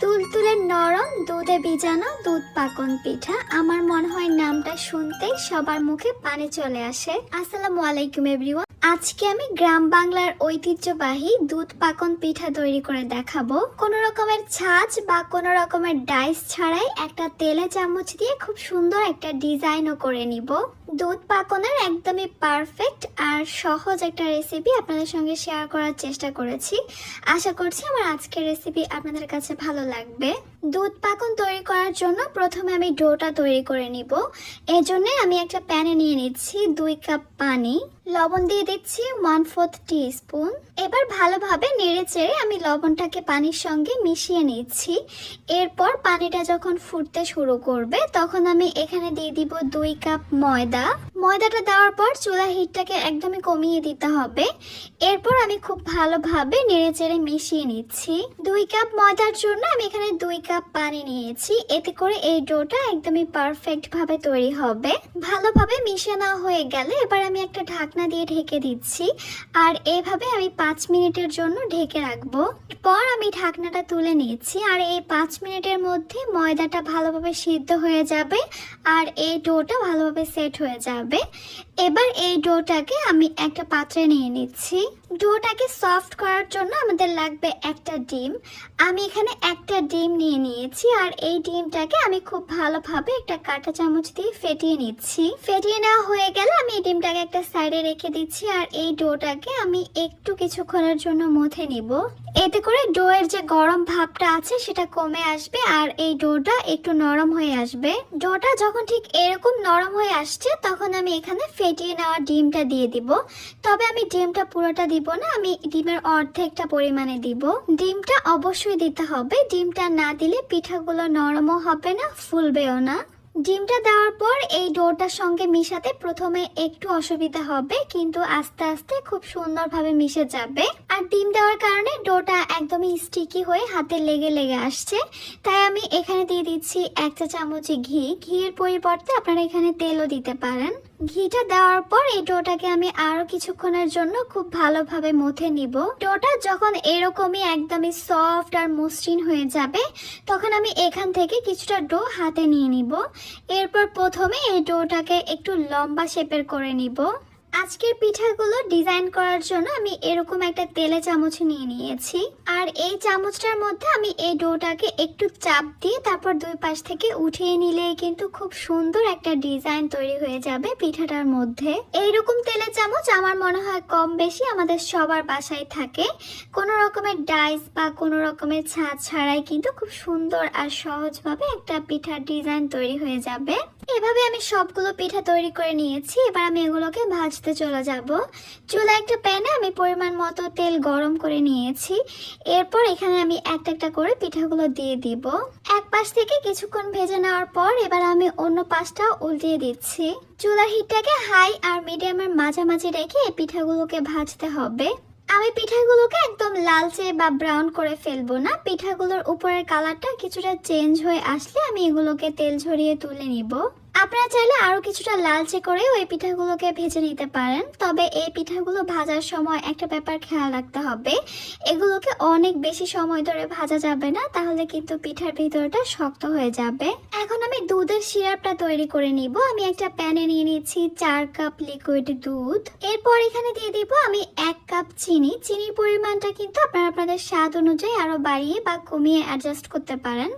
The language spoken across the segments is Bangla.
তুলতুলে নরম, দুধে ভিজানো দুধ পাকন পিঠা। আমার মনে হয় নামটা শুনতেই সবার মুখে পানি চলে আসে। আসসালামু আলাইকুম, এভরিওয়ান। আজকে আমি গ্রাম বাংলার ঐতিহ্যবাহী দুধ পাকন পিঠা তৈরি করে দেখাবো। কোন রকমের ছাঁচ বা কোন রকমের ডাইস ছাড়াই একটা তেলে চামচ দিয়ে খুব সুন্দর একটা ডিজাইনও করে নিব। দুধ পাকনের একদমই পারফেক্ট আর সহজ একটা রেসিপি আপনাদের সঙ্গে শেয়ার করার চেষ্টা করেছি। আশা করছি আমার আজকের রেসিপি আপনাদের কাছে ভালো লাগবে। দুধ পাকন তৈরি করার জন্য প্রথমে আমি ডোটা তৈরি করে নিব। এর জন্য আমি একটা প্যানে নিয়ে নিচ্ছি দুই কাপ পানি। লবণ দিয়ে দিচ্ছি ওয়ান ফোর্থ টি স্পুন এবার ভালোভাবে নেড়ে চেড়ে আমি লবণটাকে পানির সঙ্গে মিশিয়ে নিচ্ছি। এরপর পানিটা যখন ফুটতে শুরু করবে, তখন আমি এখানে দিয়ে দিব দুই কাপ ময়দা। ময়দাটা দেওয়ার পর চুলা হিটটাকে একদমই কমিয়ে দিতে হবে। এরপর আমি খুব ভালোভাবে নেড়ে চেড়ে মিশিয়ে নিচ্ছি। দুই কাপ ময়দার জন্য আমি এখানে দুই কাপ পানি নিয়েছি। এতে করে এই ডোটা একদমই পারফেক্ট ভাবে তৈরি হবে। ভালোভাবে মিশে না হয়ে গেলে এবার আমি একটা ঢাকনা দিয়ে ঢেকে দিচ্ছি। আর এভাবে আমি পাঁচ মিনিটের জন্য ঢেকে রাখব। পর আমি ঢাকনাটা তুলে নিয়েছি আর এই পাঁচ মিনিটের মধ্যে ময়দাটা ভালোভাবে সিদ্ধ হয়ে যাবে। আর এই ডোটা ভালোভাবে সেট হয়ে যাবে। এবার এই ডোটাকে আমি একটা পাত্রে নিয়ে নিচ্ছি। ডোটাকে সফট করার জন্য আমাদের লাগবে একটা ডিম। আমি এখানে একটা ডিম নিয়ে নিয়েছি আর এই ডিমটাকে আমি খুব ভালোভাবে একটা কাঁটা চামচ দিয়ে ফেটিয়ে নিচ্ছি। ফেটিয়ে নেওয়া হয়ে গেলে আমি এই ডিমটাকে একটা সাইডে রেখে দিচ্ছি আর এই ডোটাকে আমি একটু কিছুক্ষণের জন্য মথে নিব। এতে করে ডোয়ের যে গরম ভাবটা আছে সেটা কমে আসবে আর এই ডোটা একটু নরম হয়ে আসবে। ডোটা যখন ঠিক এরকম নরম হয়ে আসছে, তখন আমি এখানে ফেটিয়ে নেওয়া ডিমটা দিয়ে দিব। তবে আমি ডিমটা পুরোটা দিব না, আমি ডিমের অর্ধেকটা পরিমাণে দিব। ডিমটা অবশ্যই দিতে হবে। ডিমটা না দিলে পিঠাগুলো নরমও হবে না, ফুলবেও না। ডিমটা দেওয়ার পর এই ডোটার সঙ্গে মিশাতে প্রথমে একটু অসুবিধা হবে, কিন্তু আস্তে আস্তে খুব সুন্দরভাবে মিশে যাবে। আর ডিম দেওয়ার কারণে ডোটা একদমই স্টিকি হয়ে হাতে লেগে লেগে আসছে। তাই আমি এখানে দিয়ে দিচ্ছি এক চা চামচ ঘি। ঘিয়ের পরিবর্তে আপনারা এখানে তেলও দিতে পারেন। ঘিটা দেওয়ার পর এই ডোটাকে আমি আরও কিছুক্ষণের জন্য খুব ভালোভাবে মথে নিব। ডোটা যখন এরকমই একদমই সফট আর মসৃণ হয়ে যাবে, তখন আমি এখান থেকে কিছুটা ডো হাতে নিয়ে নিব। এরপর প্রথমে এই ডোটাকে একটু লম্বা শেপের করে নিব। আজকের পিঠাগুলো ডিজাইন করার জন্য আমি এরকম একটা তেলে চামচ নিয়ে নিয়েছি। আর এই চামচটার মধ্যে আমি এই ডোটাকে একটু চাপ দিয়ে তারপর দুই পাশ থেকে উঠিয়ে নিলেই কিন্তু খুব সুন্দর একটা ডিজাইন তৈরি হয়ে যাবে পিঠাটার মধ্যে। এইরকম তেলে চামচ আমার মনে হয় কম বেশি আমাদের সবার বাসায় থাকে। কোনো রকমের ডাইস বা কোনো রকমের ছাঁচ ছাড়াই কিন্তু খুব সুন্দর আর সহজভাবে একটা পিঠার ডিজাইন তৈরি হয়ে যাবে। এভাবে আমি সবগুলো পিঠা তৈরি করে নিয়েছি। এবার আমি এগুলোকে ভাজতে চলে যাব। চুলা একটা প্যানে আমি পরিমাণ মতো তেল গরম করে নিয়েছি। এরপর এখানে আমি একটা একটা করে পিঠাগুলো দিয়ে দিব। এক পাশ থেকে কিছুক্ষণ ভেজে নেওয়ার পর এবার আমি অন্য পাশটা উল্টিয়ে দিচ্ছি। চুলার হিটটাকে হাই আর মিডিয়ামের মাঝামাঝি রেখে এই পিঠাগুলোকে ভাজতে হবে। আমি পিঠাগুলোকে একদম লালচে বা ব্রাউন করে ফেলব না। পিঠাগুলোর উপরের কালারটা কিছুটা চেঞ্জ হয়ে আসলে আমি এগুলোকে তেল ঝরিয়ে তুলে নিব। আপনারা চাইলে আরও কিছুটা লালচে করে ওই পিঠাগুলোকে ভেজে নিতে পারেন। তবে এই পিঠাগুলো ভাজার সময় একটা ব্যাপার খেয়াল রাখতে হবে। এগুলোকে অনেক বেশি সময় ধরে ভাজা যাবে না, তাহলে কিন্তু পিঠার ভিতরটা শক্ত হয়ে যাবে। এখন আমি সিরাপটা তৈরি করে নিব। আমি একটা প্যানে নিয়ে নিচ্ছি চার কাপ লিকুইড দুধ। এরপর এখানে দিয়ে দিব আমি এক কাপ চিনি। চিনির পরিমাণটা কিন্তু আপনারা আপনাদের স্বাদ অনুযায়ী আরও বাড়িয়ে বা কমিয়ে অ্যাডজাস্ট করতে পারেন।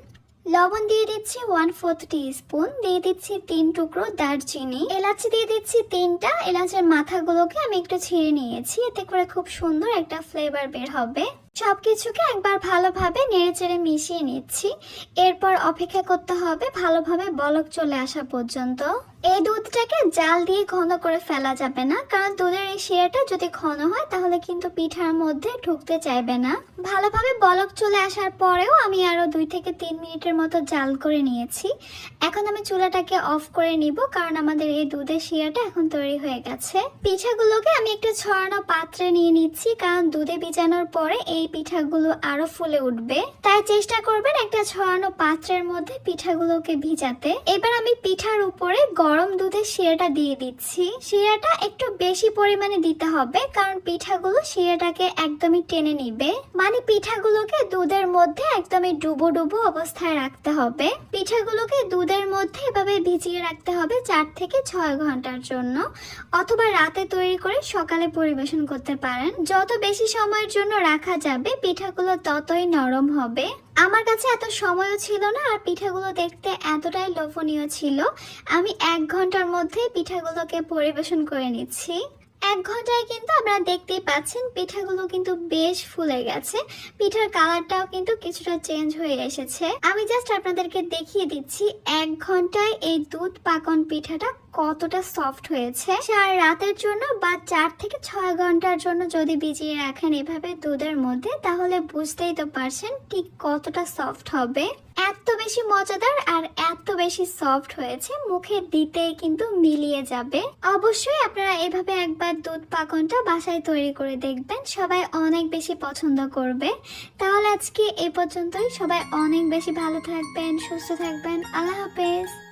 লবণ দিয়ে দিচ্ছি ওয়ান ফোর্থ স্পুন দিয়ে দিচ্ছি তিন টুকরো দারচিনি, এলাচ দিয়ে দিচ্ছি তিনটা, এলাচের মাথাগুলোকে আমি একটু ছিঁড়ে নিয়েছি, এতে করে খুব সুন্দর একটা ফ্লেভার বের হবে। সব কিছুকে একবার ভালোভাবে নেড়েচেড়ে মিশিয়ে নিচ্ছি, এরপর অপেক্ষা করতে হবে ভালোভাবে বলক চলে আসা পর্যন্ত। এই দুধটাকে জাল দিয়ে ঘন করে ফেলা যাবে না, কারণ দুধের এই শিরাটা যদি ঘন হয়, তাহলে কিন্তু পিঠার মধ্যে ঢুকতে চাইবে না। ভালোভাবে বলক চলে আসার পরেও আমি আরও দুই থেকে তিন মিনিটের মতো জাল করে নিয়েছি। এখন আমি চুলাটাকে অফ করে নিব, কারণ আমাদের এই দুধের শিরাটা এখন তৈরি হয়ে গেছে। পিঠাগুলোকে আমি একটু ছড়ানো পাত্রে নিয়ে নিচ্ছি, কারণ দুধে ভিজানোর পরে এই পিঠাগুলো আরও ফুলে উঠবে। তাই চেষ্টা করবেন একটা ছড়ানো পাত্রের মধ্যে পিঠাগুলোকে ভিজাতে। এবার আমি পিঠার উপরে গরম দুধে শিরাটা দিয়ে দিচ্ছি। শিরাটা একটু বেশি পরিমাণে দিতে হবে, কারণ পিঠাগুলো শিরাটাকে একদমই টেনে নিবে। মানে পিঠাগুলোকে দুধের মধ্যে একদমই ডুবো ডুবো অবস্থায় রাখতে হবে। পিঠাগুলোকে দুধের মধ্যে এভাবে ভিজিয়ে রাখতে হবে চার থেকে ছয় ঘণ্টার জন্য, অথবা রাতে তৈরি করে সকালে পরিবেশন করতে পারেন। যত বেশি সময়ের জন্য রাখা যাবে, পিঠাগুলো ততই নরম হবে। আমার কাছে এত সময়ও ছিল না আর পিঠাগুলো দেখতে এতটাই লোভনীয় ছিল। আমি এক ঘণ্টার মধ্যে পিঠাগুলোকে পরিবেশন করে নিচ্ছি। এক ঘন্টায় কিন্তু আপনারা দেখতেই পাচ্ছেন পিঠাগুলো কিন্তু বেশ ফুলে গেছে। পিঠার কালারটাও কিন্তু কিছুটা চেঞ্জ হয়ে এসেছে। আমি জাস্ট আপনাদেরকে দেখিয়ে দিচ্ছি, এক ঘন্টায় এই দুধ পাকন পিঠাটা কতটা সফট হয়েছে। আর রাতের জন্য বা চার থেকে ছয় ঘণ্টার জন্য যদি ভিজিয়ে রাখেন এভাবে দুধের মধ্যে, তাহলে বুঝতেই তো পারছেন ঠিক কতটা সফট হবে। এত বেশি মজাদার আর এত বেশি সফট হয়েছে, মুখে দিতে কিন্তু মিলিয়ে যাবে। অবশ্যই আপনারা এভাবে একবার দুধ পাকনটা বাসায় তৈরি করে দেখবেন, সবাই অনেক বেশি পছন্দ করবে। তাহলে আজকে এ পর্যন্তই, সবাই অনেক বেশি ভালো থাকবেন, সুস্থ থাকবেন, আল্লাহ হাফেজ।